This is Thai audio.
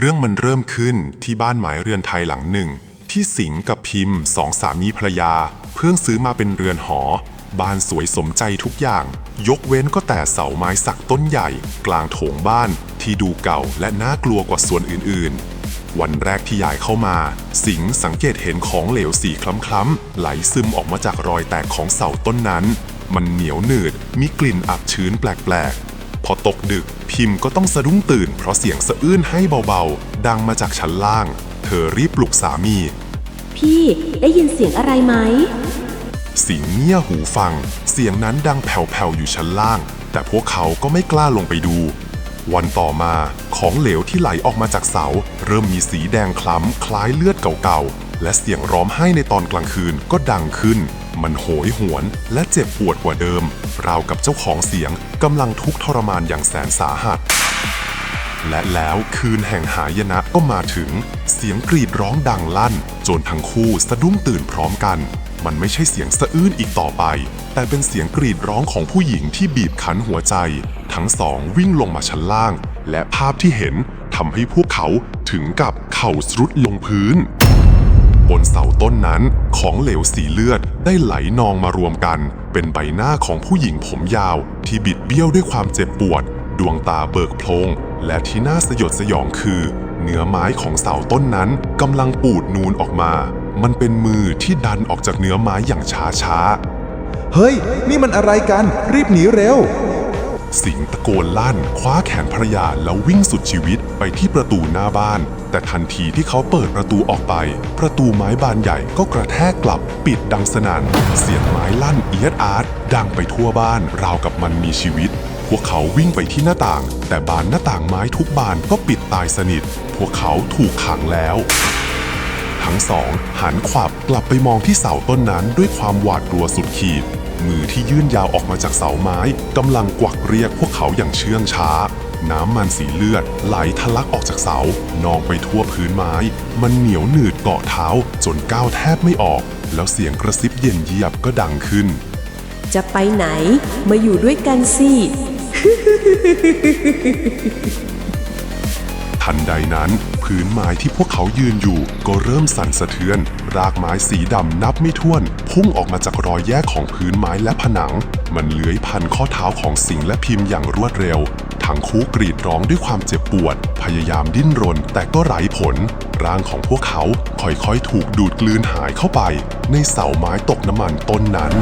เรื่องมันเริ่มขึ้นที่บ้านหมายเรือนไทยหลังหนึ่ง ที่สิงห์กับพิมพ์สองสามีภรรยา เพิ่งซื้อมาเป็นเรือนหอ บ้านสวยสมใจทุกอย่าง ยกเว้นก็แต่เสาไม้สักต้นใหญ่ กลางโถงบ้านที่ดูเก่าและน่ากลัวกว่าส่วนอื่นๆ วันแรกที่ยายเข้ามา สิงห์สังเกตเห็นของเหลวสีคล้ำๆไหลซึมออกมาจากรอยแตกของเสาต้นนั้น มันเหนียวหนืดมีกลิ่นอับชื้นแปลกๆ พอตกดึกพิมพ์ก็ต้องสะดุ้งตื่น เพราะเสียงสะอื้นให้เบาๆ ดังมาจากชั้นล่าง เธอรีบปลุกสามี พี่ได้ยินเสียงอะไรไหม สิงห์เงี่ยหูฟัง เสียงนั้นดังแผ่วๆอยู่ชั้นล่าง แต่พวกเขาก็ไม่กล้าลงไปดู วันต่อมาของเหลวที่ไหลออกมาจากเสา เริ่มมีสีแดงคล้ำคล้ายเลือดเก่าๆและเสียงร้องไห้ในตอนกลางคืนก็ดังขึ้น มันโหยหวน และเจ็บปวดกว่าเดิม ราวกับเจ้าของเสียงกำลังทุกข์ทรมานอย่างแสนสาหัส และแล้วคืนแห่งหายนะก็มาถึง เสียงกรีดร้องดังลั่น จนทั้งคู่สะดุ้งตื่นพร้อมกัน มันไม่ใช่เสียงสะอื้นอีกต่อไป แต่เป็นเสียงกรีดร้องของผู้หญิงที่บีบคั้นหัวใจ ทั้งสองวิ่งลงมาชั้นล่าง และภาพที่เห็นทำให้พวกเขาถึงกับเข่าสรุดลงพื้น บนเสาต้นนั้นของเหลวสีเลือด ได้ไหลนองมารวมกัน เป็นใบหน้าของผู้หญิงผมยาว ที่บิดเบี้ยวด้วยความเจ็บปวด ดวงตาเบิกโพลงและที่น่าสยดสยองคือ เนื้อไม้ของเสาต้นนั้นกำลังปูดนูนออกมา มันเป็นมือที่ดันออกจากเนื้อไม้อย่างช้าช้าๆเฮ้ย นี่มันอะไรกัน รีบหนีเร็ว สิงตะโกนลั่น คว้าแขนภรรยาแล้ววิ่งสุดชีวิตไปที่ประตูหน้าบ้าน แต่ทันทีที่เขาเปิดประตูออกไป ประตูไม้บานใหญ่ก็กระแทกกลับปิดดังสนั่น เสียงไม้ลั่นเอียดอาร์ตดังไปทั่วบ้านราวกับมันมีชีวิต พวกเขาวิ่งไปที่หน้าต่าง แต่บานหน้าต่างไม้ทุกบานก็ปิดตายสนิท พวกเขาถูกขังแล้วทั้งสองหันขวับกลับไปมองที่เสาต้นนั้นด้วยความหวาดกลัวสุดขีด มือที่ยื่นยาวออกมาจากเสาไม้กำลังกวักเรียกพวกเขาอย่างเชื่องช้า น้ำมันสีเลือดไหลทะลักออกจากเสานองไปทั่วพื้นไม้ มันเหนียวหนืดเกาะเท้าจนก้าวแทบไม่ออก แล้วเสียงกระซิบเย็นเยียบก็ดังขึ้น จะไปไหน มาอยู่ด้วยกันสิทันใดนั้น พื้นไม้ที่พวกเขายืนอยู่ ก็เริ่มสั่นสะเทือน รากไม้สีดำนับไม่ถ้วน พุ่งออกมาจากรอยแยกของพื้นไม้และผนัง มันเลื้อยพันข้อเท้าของสิงและพิมพ์อย่างรวดเร็ว ทั้งคู่กรีดร้องด้วยความเจ็บปวด พยายามดิ้นรน แต่ก็ไร้ผล ร่างของพวกเขาค่อยๆ ถูกดูดกลืนหายเข้าไป ในเสาไม้ตกน้ำมันต้นนั้น